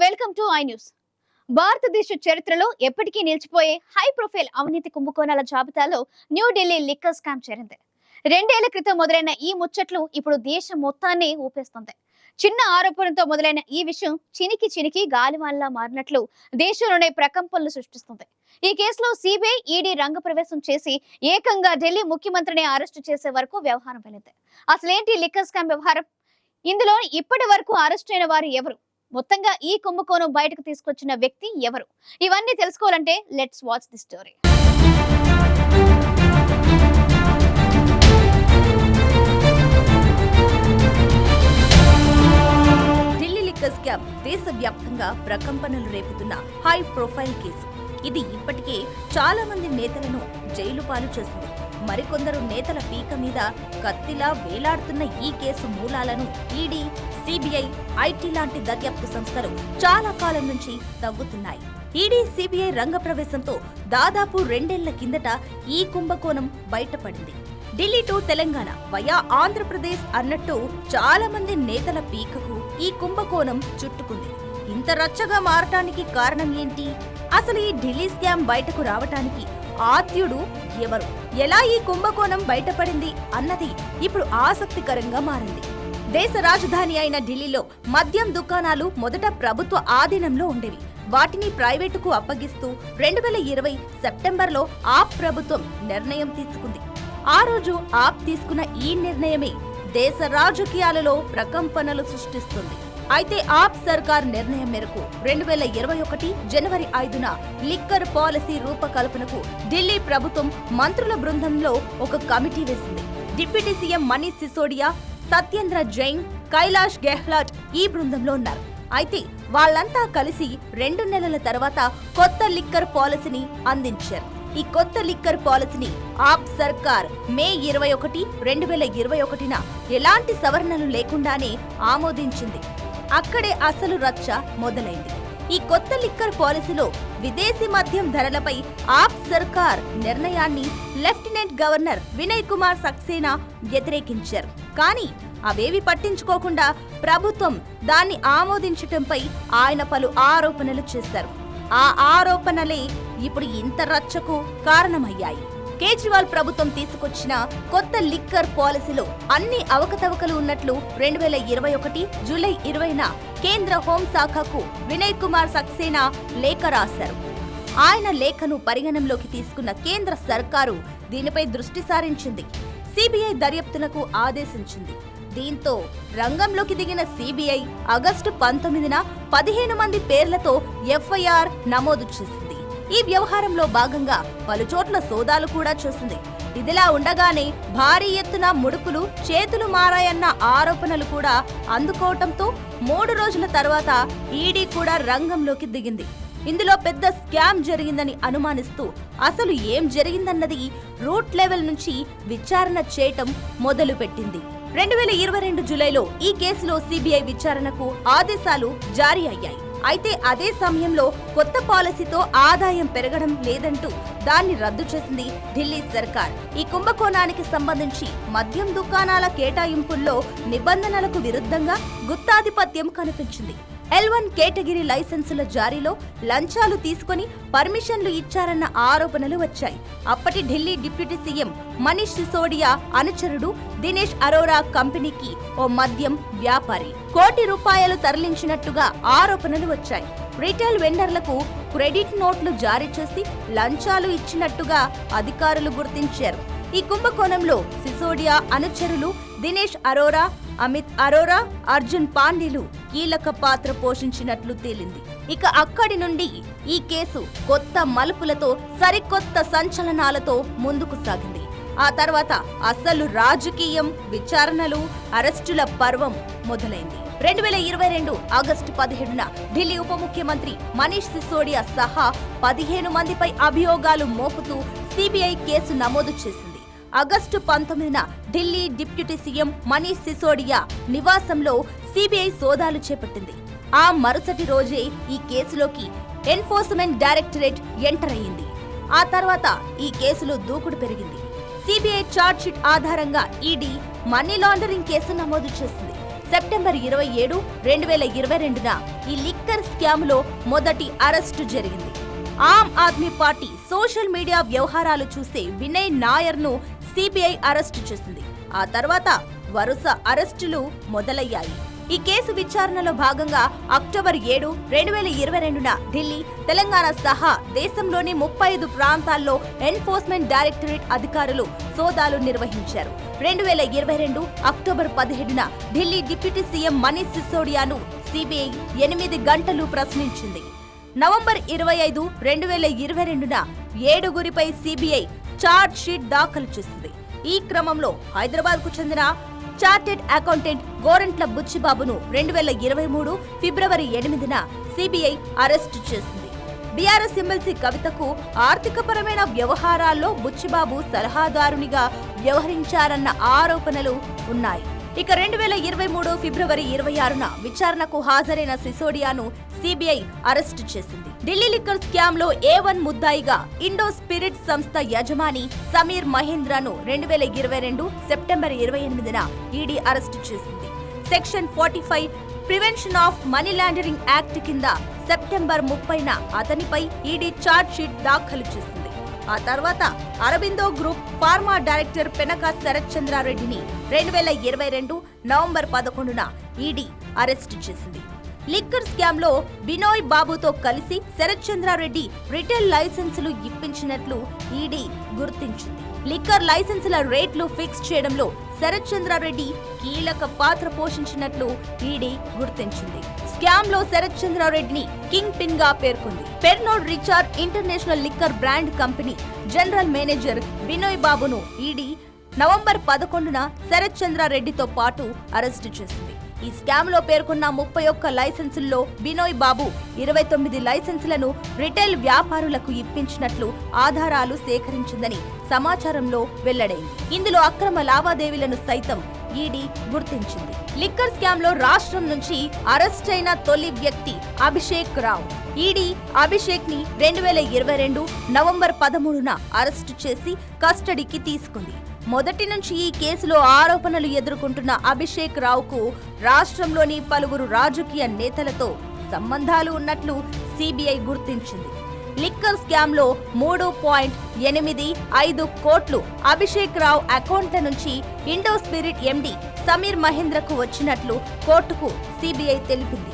Welcome to I news. భారతదేశ చరిత్రలో ఎప్పటికీ నిలిచిపోయే హై ప్రొఫైల్ అవినీతి కుంభకోణాల జాబితాలో న్యూఢిల్లీ లిక్కర్ స్కామ్ చేరింది. రెండేళ్ళ క్రితం మొదలైన ఈ ముచ్చట్లు ఇప్పుడు దేశం మొత్తాన్ని ఊపేస్తుంది. చిన్న ఆరోపణతో మొదలైన ఈ విషయం చినికి చినికి గాలివాన్లా మారినట్లు దేశంలోనే ప్రకంపనలు సృష్టిస్తుంది. ఈ కేసులో సిబిఐ ఈడీ రంగప్రవేశం చేసి ఏకంగా ఢిల్లీ ముఖ్యమంత్రిని అరెస్టు చేసే వరకు వ్యవహారం వెళ్ళింది అసలేంటి లిక్కర్ స్కామ్ వ్యవహారం? ఇందులో ఇప్పటి వరకు అరెస్ట్ అయిన వారు ఎవరు? మొత్తంగా ఈ కుంభకోణం బయటకు తీసుకొచ్చిన వ్యక్తి ఎవరు? ఇవన్నీ తెలుసుకోవాలంటే let's watch the story Delhi liquor cab దేశవ్యాప్తంగా ప్రకంపనలు రేపుతున్న హై ప్రొఫైల్ కేసు. ఇది ఇప్పటికే చాలా మంది నేతలను జైలు పాలు చేసింది. మరికొందరు నేతల పీక మీద కత్తిలా వేలాడుతున్న ఈ కేసు మూలాలను ఈడీ సిబిఐ ఐటీ లాంటి దర్యాప్తు సంస్థలు చాలా కాలం నుంచి తవ్వుతున్నాయి. ఈడీ సిబిఐ రంగప్రవేశంతో దాదాపు రెండేళ్ళ కిందట ఈ కుంభకోణం బయటపడింది. ఢిల్లీ టు తెలంగాణ వయా ఆంధ్రప్రదేశ్ అన్నట్టు చాలా మంది నేతల పీకకు ఈ కుంభకోణం చుట్టుకుంది. ఇంత రచ్చగా మారటానికి కారణం ఏంటి? అసలు ఈ ఢిల్లీ స్కామ్ బయటకు రావటానికి ఆద్యుడు ఎవరు? ఎలా ఈ కుంభకోణం బయటపడింది అన్నది ఇప్పుడు ఆసక్తికరంగా మారింది. దేశ రాజధాని అయిన ఢిల్లీలో మద్యం దుకాణాలు మొదట ప్రభుత్వ ఆధీనంలో ఉండేవి. వాటిని ప్రైవేటుకు అప్పగిస్తూ రెండు వేల ఇరవై సెప్టెంబర్లో ఆప్ ప్రభుత్వం నిర్ణయం తీసుకుంది. ఆ రోజు ఆప్ తీసుకున్న ఈ నిర్ణయమే దేశ రాజకీయాలలో ప్రకంపనలు సృష్టిస్తుంది. అయితే ఆప్ సర్కార్ నిర్ణయం మేరకు రెండు వేల ఇరవై ఒకటి జనవరి ఐదున లిక్కర్ పాలసీ రూపకల్పనకు ఢిల్లీ ప్రభుత్వం మంత్రుల బృందంలో ఒక కమిటీ వేసింది. డిప్యూటీ సీఎం మనీష్ సిసోడియా సత్యేంద్ర జైన్ కైలాష్ గెహ్లాట్ ఈ బృందంలో ఉన్నారు. అయితే వాళ్ళంతా కలిసి రెండు నెలల తర్వాత కొత్త లిక్కర్ పాలసీని అందించారు. ఈ కొత్త లిక్కర్ పాలసీని ఆప్ సర్కార్ మే ఇరవై ఒకటి రెండు వేల ఇరవై ఒకటిన ఎలాంటి సవరణలు లేకుండానే ఆమోదించింది. అక్కడే అసలు రచ్చ మొదలైంది. ఈ కొత్త లిక్కర్ పాలసీలో విదేశీ మద్యం ధరలపై ఆప్ సర్కార్ నిర్ణయాన్ని లెఫ్టినెంట్ గవర్నర్ వినయ్ కుమార్ సక్సేనా వ్యతిరేకించారు. కానీ అవేవి పట్టించుకోకుండా ప్రభుత్వం దాన్ని ఆమోదించటంపై ఆయన పలు ఆరోపణలు చేశారు. ఆ ఆరోపణలే ఇప్పుడు ఇంత రచ్చకు కారణమయ్యాయి. కేజ్రీవాల్ ప్రభుత్వం తీసుకొచ్చిన కొత్త లిక్కర్ పాలసీలో అన్ని అవకతవకలు ఉన్నట్లు రెండు వేల ఇరవై ఒకటి జూలై ఇరవైన కేంద్ర హోంశాఖకు వినయ్ కుమార్ సక్సేనా లేఖ రాశారు. ఆయన లేఖను పరిగణనలోకి తీసుకున్న కేంద్ర సర్కారు దీనిపై దృష్టి సారించింది. సిబిఐ దర్యాప్తునకు ఆదేశించింది. దీంతో రంగంలోకి దిగిన సిబిఐ ఆగస్టు పంతొమ్మిదిన పదిహేను మంది పేర్లతో ఎఫ్ఐఆర్ నమోదు చేసింది. ఈ వ్యవహారంలో భాగంగా పలుచోట్ల సోదాలు కూడా చేసింది ఇదిలా ఉండగానే భారీ ఎత్తున ముడుపులు చేతులు మారాయన్న ఆరోపణలు కూడా అందుకోవటంతో మూడు రోజుల తర్వాత ఈడీ కూడా రంగంలోకి దిగింది. ఇందులో పెద్ద స్కామ్ జరిగిందని అనుమానిస్తూ అసలు ఏం జరిగిందన్నది రూట్ లెవెల్ నుంచి విచారణ చేయటం మొదలుపెట్టింది. రెండు వేల ఇరవై రెండు జూలైలో ఈ కేసులో సిబిఐ విచారణకు ఆదేశాలు జారీ అయ్యాయి. అయితే అదే సమయంలో కొత్త పాలసీతో ఆదాయం పెరగడం లేదంటూ దాన్ని రద్దు చేసింది ఢిల్లీ సర్కార్. ఈ కుంభకోణానికి సంబంధించి మద్యం దుకాణాల కేటాయింపుల్లో నిబంధనలకు విరుద్ధంగా గుత్తాధిపత్యం కనిపించింది. ఎల్ వన్ కేటగిరీ లైసెన్సుల జారీలో లంచాలు తీసుకొని పర్మిషన్లు ఇచ్చారన్న ఆరోపణలు వచ్చాయి. అప్పటి ఢిల్లీ డిప్యూటీ సీఎం మనీష్ సిసోడియా అనుచరుడు దినేష్ అరోరా కంపెనీకి ఓ మద్యం వ్యాపారి. కోటి రూపాయలు తరలించినట్టుగా ఆరోపణలు వచ్చాయి. రిటైల్ వెండర్లకు క్రెడిట్ నోట్లు జారీ చేసి లంచాలు ఇచ్చినట్టుగా అధికారులు గుర్తించారు. ఈ కుంభకోణంలో సిసోడియా అనుచరులు దినేష్ అరోరా అమిత్ అరోరా అర్జున్ పాండ్యలు కీలక పాత్ర పోషించినట్లు తేలింది. ఇక అక్కడి నుండి ఈ కేసు కొత్త మలుపులతో సరికొత్త సంచలనాలతో ముందుకు సాగింది. ఆ తర్వాత అసలు రాజకీయం విచారణలు అరెస్టుల పర్వం మొదలైంది. రెండు వేల ఇరవై రెండు ఆగస్టు పదిహేడున ఢిల్లీ ఉప ముఖ్యమంత్రి మనీష్ సిసోడియా సహా పదిహేను మందిపై అభియోగాలు మోపుతూ సిబిఐ కేసు నమోదు చేసింది. ఆగస్టు పంతొమ్మిదిన ఢిల్లీ డిప్యూటీ సీఎం మనీష్ సిసోడియా నివాసంలో సిబిఐ సోదాలు చేపట్టింది. ఆ మరుసటి రోజే ఈ కేసులోకి ఎన్ఫోర్స్మెంట్ డైరెక్టరేట్ ఎంటర్ అయ్యింది. ఆ తర్వాత ఈ కేసులో దూకుడు పెరిగింది. సిబిఐ షీట్ ఆధారంగా ఈడీ మనీ లాండరింగ్ కేసు నమోదు చేసింది. సెప్టెంబర్ ఇరవై ఏడు రెండు వేల ఇరవై రెండున ఈ లిక్కర్ స్కామ్లో మొదటి అరెస్టు జరిగింది. Aam Aadmi party social media వ్యవహారాలు చూసే వినయ్ నాయర్ను సిబిఐ అరెస్టు చేసింది. ఆ తర్వాత వరుస అరెస్టులు మొదలయ్యాయి. ఈ కేసు విచారణలో భాగంగా అక్టోబర్ ఏడు రెండు వేల ఇరవై రెండున ఢిల్లీ తెలంగాణ సహా దేశంలోని ముప్పై ఐదు ప్రాంతాల్లో ఎన్ఫోర్స్మెంట్ డైరెక్టరేట్ అధికారులు సోదాలు నిర్వహించారు. రెండు వేల ఇరవై రెండు అక్టోబర్ పదిహేడున ఢిల్లీ డిప్యూటీ సీఎం మనీష్ సిసోడియాను సిబిఐ ఎనిమిది గంటలు ప్రశ్నించింది. నవంబర్ ఇరవై ఐదు రెండు వేల ఇరవై రెండున ఏడుగురిపై సిబిఐ చార్జ్ షీట్ దాఖలు చేసింది. ఈ క్రమంలో హైదరాబాద్కు చెందిన చార్టెడ్ అకౌంటెంట్ గోరంట్ల బుచ్చిబాబును రెండు వేల ఇరవై మూడు ఫిబ్రవరి ఎనిమిదిన సిబిఐ అరెస్టు చేసింది. బీఆర్ఎస్ ఎమ్మెల్సీ కవితకు ఆర్థికపరమైన వ్యవహారాల్లో బుచ్చిబాబు సలహాదారునిగా వ్యవహరించారన్న ఆరోపణలు ఉన్నాయి. ఇక రెండు వేల ఇరవై మూడు ఫిబ్రవరి ఇరవై ఆరున విచారణకు హాజరైన సిసోడియాను సిబిఐ అరెస్టు చేసింది. ఢిల్లీ లిక్కర్ స్కామ్లో ఏ వన్ ముద్దాయిగా ఇండో స్పిరిట్ సంస్థ యజమాని సమీర్ మహేంద్రను రెండు వేల ఇరవై రెండు సెప్టెంబర్ ఇరవై ఎనిమిదిన ఈడీ అరెస్టు చేసింది. Section forty five prevention of money laundering act కింద సెప్టెంబర్ ముప్పైన అతనిపై ఈడీ ఛార్జ్ షీట్ దాఖలు చేసింది. ఆ తర్వాత Aurobindo group pharma director Penaka Sharath చంద్రారెడ్డిని రెండు వేల ఇరవై రెండు నవంబర్ పదకొండున ఈడీ అరెస్టు చేసింది. లిక్కర్ స్కామ్లో బినోయ్ బాబుతో కలిసి శరత్ చంద్రారెడ్డి రిటైల్ లైసెన్సులు ఇప్పించినట్లు ఈడీ గుర్తించింది. లిక్కర్ లైసెన్సుల రేట్లు ఫిక్స్ చేయడంలో శరత్ చంద్రారెడ్డి కీలక పాత్ర పోషించినట్లు ఈడీ గుర్తించింది. స్కామ్లో శరత్ చంద్రారెడ్డిని కింగ్ పిన్గా పేర్కొంది. Pernod Ricard international liquor brand company general manager Binoy బాబును ఈడీ నవంబర్ పదకొండున శరత్ చంద్రారెడ్డితో పాటు అరెస్టు చేసింది. ఈ స్కామ్లో పేర్కొన్న ముప్పై ఒక్క లైసెన్సుల్లో బినోయ్ బాబు ఇరవై తొమ్మిది లైసెన్సులను రిటైల్ వ్యాపారులకు ఇప్పించినట్లు ఆధారాలు సేకరించిందని సమాచారంలో వెల్లడైంది. ఇందులో అక్రమ లావాదేవీలను సైతం ఈడీ గుర్తించింది. లిక్కర్ స్కామ్లో రాష్ట్రం నుంచి అరెస్ట్ అయిన తొలి వ్యక్తి అభిషేక్ రావు. ఈడీ అభిషేక్ని రెండు వేల ఇరవై రెండు నవంబర్ పదమూడున అరెస్టు చేసి కస్టడీకి తీసుకుంది. మొదటి నుంచి ఈ కేసులో ఆరోపణలు ఎదుర్కొంటున్న అభిషేక్ రావుకు రాష్ట్రంలోని పలువురు రాజకీయ నేతలతో సంబంధాలు ఉన్నట్లు సిబిఐ గుర్తించింది. లిక్కర్ స్కామ్లో మూడు పాయింట్ ఎనిమిది ఐదు కోట్లు. అభిషేక్ రావు అకౌంట్ల నుంచి ఇండో స్పిరిట్ ఎండి సమీర్ మహేంద్రకు వచ్చినట్లు కోర్టుకు సిబిఐ తెలిపింది.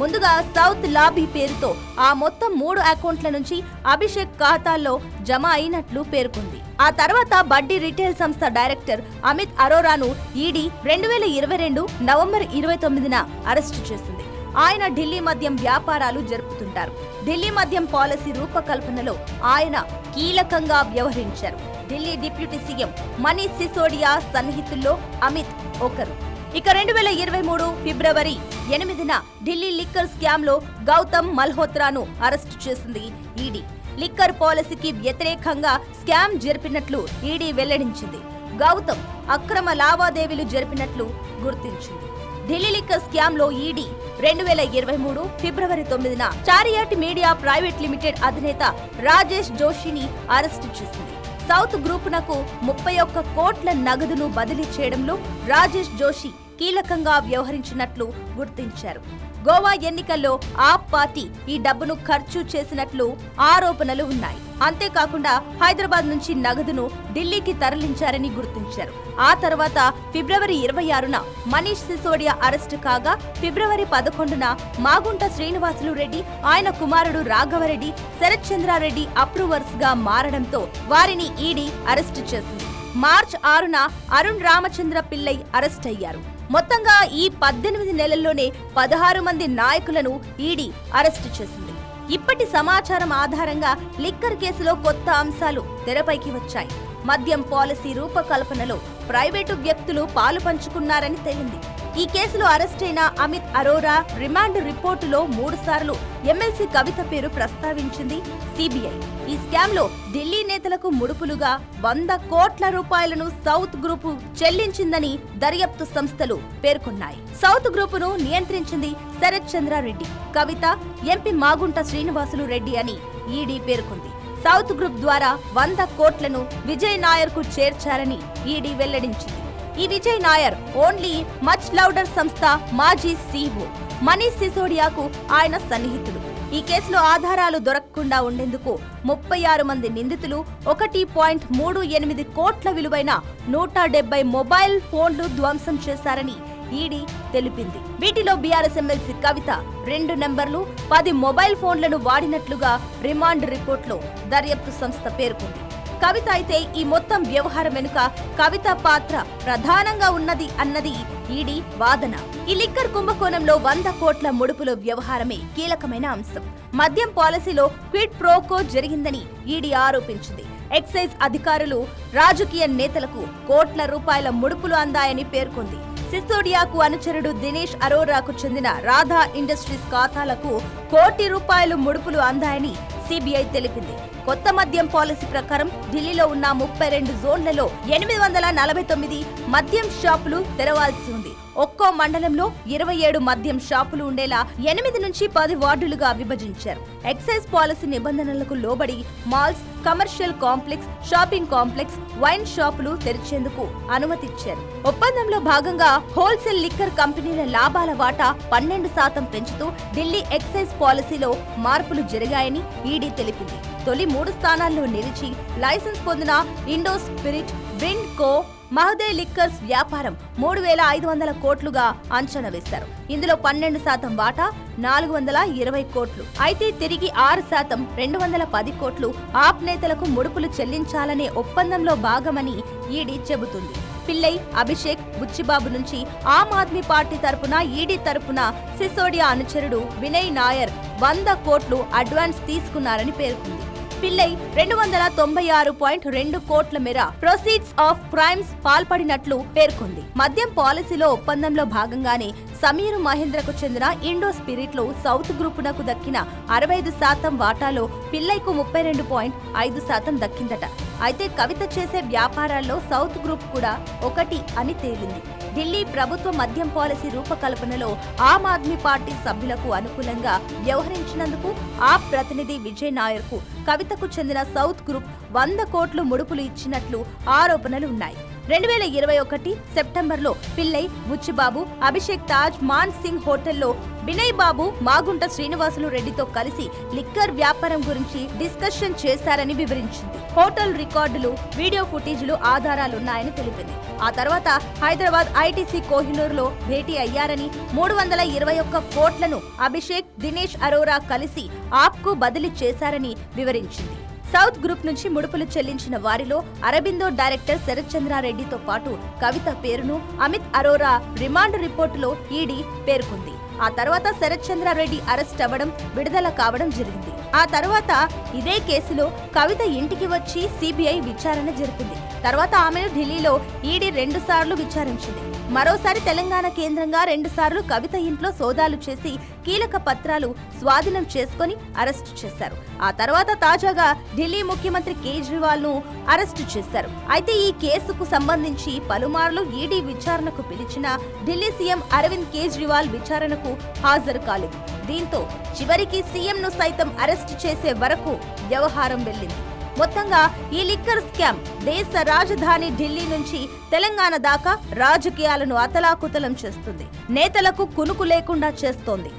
ముందుగా సౌత్ లాబీ పేరుతో ఆ మొత్తం మూడు అకౌంట్ల నుంచి అభిషేక్ ఖాతాల్లో జమ అయినట్లు పేర్కొంది. ఆ తర్వాత బడ్డీ రిటైల్ సంస్థ డైరెక్టర్ అమిత్ అరోరాను ఈడీ రెండు వేల ఇరవై రెండు నవంబర్ ఇరవై తొమ్మిదిన అరెస్టు చేసింది. ఆయన ఢిల్లీ మద్యం వ్యాపారాలు జరుపుతుంటారు. ఢిల్లీ మద్యం పాలసీ రూపకల్పనలో ఆయన కీలకంగా వ్యవహరించారు. ఢిల్లీ డిప్యూటీ సీఎం మనీష్ సిసోడియా సన్నిహితుల్లో అమిత్ ఒకరు. ఇక రెండు వేల ఇరవై మూడు ఫిబ్రవరి ఎనిమిదిన ఢిల్లీ లిక్కర్ స్కామ్లో గౌతమ్ మల్హోత్రాను అరెస్ట్ చేసింది ఈడీ. లిక్కర్ పాలసీకి వ్యతిరేకంగా స్కామ్ జరిపినట్లు ఈడీ వెల్లడించింది. గౌతమ్ అక్రమ లావాదేవీలు జరిపినట్లు గుర్తించింది. ఢిల్లీ లిక్క స్కామ్లో ఈడీ. రెండు వేల ఇరవై మూడు ఫిబ్రవరి తొమ్మిదిన చారియాట్ మీడియా ప్రైవేట్ లిమిటెడ్ అధినేత రాజేష్ జోషిని అరెస్టు చేసింది. సౌత్ గ్రూపునకు ముప్పై ఒక్క కోట్ల నగదును బదిలీ చేయడంలో రాజేష్ జోషి కీలకంగా వ్యవహరించినట్లు గుర్తించారు. గోవా ఎన్నికల్లో ఆప్ పార్టీ ఈ డబ్బును ఖర్చు చేసినట్లు ఆరోపణలు ఉన్నాయి. అంతేకాకుండా హైదరాబాద్ నుంచి నగదును ఢిల్లీకి తరలించారని గుర్తించారు. ఆ తర్వాత ఫిబ్రవరి ఇరవై ఆరున మనీష్ సిసోడియా అరెస్టు కాగా ఫిబ్రవరి పదకొండున మాగుంట శ్రీనివాసులు రెడ్డి ఆయన కుమారుడు రాఘవరెడ్డి శరత్ చంద్రారెడ్డి అప్రూవర్స్గా మారడంతో వారిని ఈడీ అరెస్టు చేసింది. మార్చ్ ఆరున అరుణ్ రామచంద్ర పిల్లై అరెస్ట్ అయ్యారు. మొత్తంగా ఈ పద్దెనిమిది నెలల్లోనే పదహారు మంది నాయకులను ఈడీ అరెస్టు చేసింది. ఇప్పటి సమాచారం ఆధారంగా లిక్కర్ కేసులో కొత్త అంశాలు తెరపైకి వచ్చాయి. మద్యం పాలసీ రూపకల్పనలో ప్రైవేటు వ్యక్తులు పాలు పంచుకున్నారని తేలింది. ఈ కేసులో అరెస్టైన అమిత్ అరోరా రిమాండ్ రిపోర్టులో మూడుసార్లు ఎమ్మెల్సీ కవిత పేరు ప్రస్తావించింది సిబిఐ. ఈ స్కామ్లో ఢిల్లీ నేతలకు ముడుపులుగా వంద కోట్ల రూపాయలను సౌత్ గ్రూపు చెల్లించిందని దర్యాప్తు సంస్థలు పేర్కొన్నాయి. సౌత్ గ్రూపును నియంత్రించింది శరత్ చంద్రారెడ్డి కవిత ఎంపీ మాగుంట శ్రీనివాసులు రెడ్డి అని ఈడీ పేర్కొంది. సౌత్ గ్రూప్ ద్వారా వంద కోట్లను విజయ్ నాయర్కు చేర్చారని ఈడీ వెల్లడించింది. ఈ Vijay Nair only much louder సంస్థ మాజీ సీఓ మనీష్ సిసోడియాకు ఆయన సన్నిహితుడు. ఈ కేసులో ఆధారాలు దొరకకుండా ఉండేందుకు ముప్పై ఆరు మంది నిందితులు ఒకటి పాయింట్ మూడు ఎనిమిది కోట్ల విలువైన నూట డెబ్బై మొబైల్ ఫోన్లు ధ్వంసం చేశారని ఈడీ తెలిపింది. వీటిలో బీఆర్ఎస్ ఎమ్మెల్సీ కవిత రెండు నెంబర్లు పది మొబైల్ ఫోన్లను వాడినట్లుగా రిమాండ్ రిపోర్ట్లో దర్యాప్తు సంస్థ పేర్కొంది. కవిత అయితే ఈ మొత్తం వ్యవహారం వెనుక కవిత పాత్ర ప్రధానంగా ఉన్నది అన్నది ఈడీ వాదన. ఈ లిక్కర్ కుంభకోణంలో వంద కోట్ల ముడుపుల వ్యవహారమే కీలకమైన అంశం. మద్యం పాలసీలో క్విడ్ ప్రోకో జరిగిందని ఈడీ ఆరోపించింది. ఎక్సైజ్ అధికారులు రాజకీయ నేతలకు కోట్ల రూపాయల ముడుపులు అందాయని పేర్కొంది. సిసోడియాకు అనుచరుడు దినేష్ అరోరాకు చెందిన రాధా ఇండస్ట్రీస్ ఖాతాలకు కోటి రూపాయలు ముడుపులు అందాయని సిబిఐ తెలిపింది. కొత్త మద్యం పాలసీ ప్రకారం ఢిల్లీలో ఉన్న ముప్పై రెండు జోన్లలో ఎనిమిది వందల నలభై తొమ్మిది మద్యం షాపులు తెరవాల్సి ఉంది. ఒక్కో మండలంలో ఇరవై ఏడు మద్యం షాపులు ఉండేలా ఎనిమిది నుంచి పది వార్డులుగా విభజించారు. ఎక్సైజ్ పాలసీ నిబంధనలకు లోబడి malls commercial complex shopping complex wine షాపులు తెరిచేందుకు అనుమతిచ్చారు. ఒప్పందంలో భాగంగా హోల్సేల్ లిక్కర్ కంపెనీల లాభాల వాటా పన్నెండు శాతం పెంచుతూ ఢిల్లీ ఎక్సైజ్ పాలసీలో మార్పులు జరిగాయని ఈడీ తెలిపింది. తొలి మూడు స్థానాల్లో నిలిచి లైసెన్స్ పొందిన Indo Spirit Brindco Mahadev liquors వ్యాపారం మూడు వేల ఐదు వందల కోట్లుగా అంచనా వేశారు. ఇందులో పన్నెండు శాతం వాటా నాలుగు వందల ఇరవై కోట్లు. అయితే తిరిగి ఆరు శాతం రెండు వందల పది కోట్లు ఆప్ నేతలకు ముడుపులు చెల్లించాలనే ఒప్పందంలో భాగమని ఈడీ చెబుతుంది. పిల్లై అభిషేక్ బుచ్చిబాబు నుంచి ఆమ్ ఆద్మీ పార్టీ తరపున ఈడీ తరపున సిసోడియా అనుచరుడు వినయ్ నాయర్ వంద కోట్లు అడ్వాన్స్ తీసుకున్నారని పేర్కొంది. పిల్లై రెండు వందల తొంభై ఆరు పాయింట్ రెండు కోట్ల మేర ప్రొసీడ్స్ ఆఫ్ క్రైమ్స్ పాల్పడినట్లు పేర్కొంది. మద్యం పాలసీలో ఒప్పందంలో భాగంగానే సమీర్ మహేంద్రకు చెందిన ఇండో స్పిరిట్లో సౌత్ గ్రూపునకు దక్కిన అరవై ఐదు శాతం వాటాలో పిల్లైకు ముప్పై రెండు పాయింట్ ఐదు శాతం దక్కిందట. అయితే కవిత చేసే వ్యాపారాల్లో సౌత్ గ్రూప్ కూడా ఒకటి అని తేలింది. ఢిల్లీ ప్రభుత్వ మద్యం పాలసీ రూపకల్పనలో ఆమ్ ఆద్మీ పార్టీ సభ్యులకు అనుకూలంగా వ్యవహరించినందుకు ఆ ప్రతినిధి విజయ్ నాయర్కు కవితకు చెందిన సౌత్ గ్రూప్ వంద కోట్లు ముడుపులు ఇచ్చినట్లు ఆరోపణలు ఉన్నాయి. రెండు వేల ఇరవై ఒకటి సెప్టెంబర్లో పిల్లై బుచ్చిబాబు అభిషేక్ తాజ్ మాన్ సింగ్ హోటల్లో వినయ్ బాబు మాగుంట శ్రీనివాసులు రెడ్డితో కలిసి లిక్కర్ వ్యాపారం గురించి డిస్కషన్ చేశారని వివరించింది. హోటల్ రికార్డులు వీడియో ఫుటేజ్లు ఆధారాలున్నాయని తెలిపింది. ఆ తర్వాత హైదరాబాద్ ఐటీసీ కోహినూరులో భేటీ అయ్యారని మూడు వందల ఇరవై ఒక్క కోట్లను అభిషేక్ దినేష్ అరోరా కలిసి ఆప్కు బదిలీ చేశారని వివరించింది. సౌత్ గ్రూప్ నుంచి ముడుపులు చెల్లించిన వారిలో అరబిందో డైరెక్టర్ శరత్ చంద్రారెడ్డితో పాటు కవిత పేరును అమిత్ అరోరా రిమాండ్ రిపోర్టులో ఈడీ పేర్కొంది. ఆ తర్వాత శరత్ చంద్రారెడ్డి అరెస్ట్ అవ్వడం విడుదల కావడం జరిగింది. ఆ తర్వాత ఇదే కేసులో కవిత ఇంటికి వచ్చి సిబిఐ విచారణ జరిపింది. తర్వాత ఆమెను ఢిల్లీలో ఈడీ రెండు సార్లు విచారించింది. మరోసారి తెలంగాణ కేంద్రంగా రెండుసార్లు కవిత ఇంట్లో సోదాలు చేసి కీలక పత్రాలు స్వాధీనం చేసుకొని అరెస్టు చేశారు. ఆ తర్వాత తాజాగా ఢిల్లీ ముఖ్యమంత్రి కేజ్రీవాల్ను అరెస్టు చేశారు. అయితే ఈ కేసుకు సంబంధించి పలుమార్లు ఈడీ విచారణకు పిలిచిన ఢిల్లీ సీఎం అరవింద్ కేజ్రీవాల్ విచారణకు హాజరు కాలేదు. దీంతో చివరికి సీఎంను సైతం అరెస్టు చేసే వరకు వ్యవహారం వెళ్ళింది. మొత్తంగా ఈ లిక్కర్ స్కామ్ దేశ రాజధాని ఢిల్లీ నుంచి తెలంగాణ దాకా రాజకీయాలను అతలాకుతలం చేస్తుంది. నేతలకు కునుకు లేకుండా చేస్తోంది.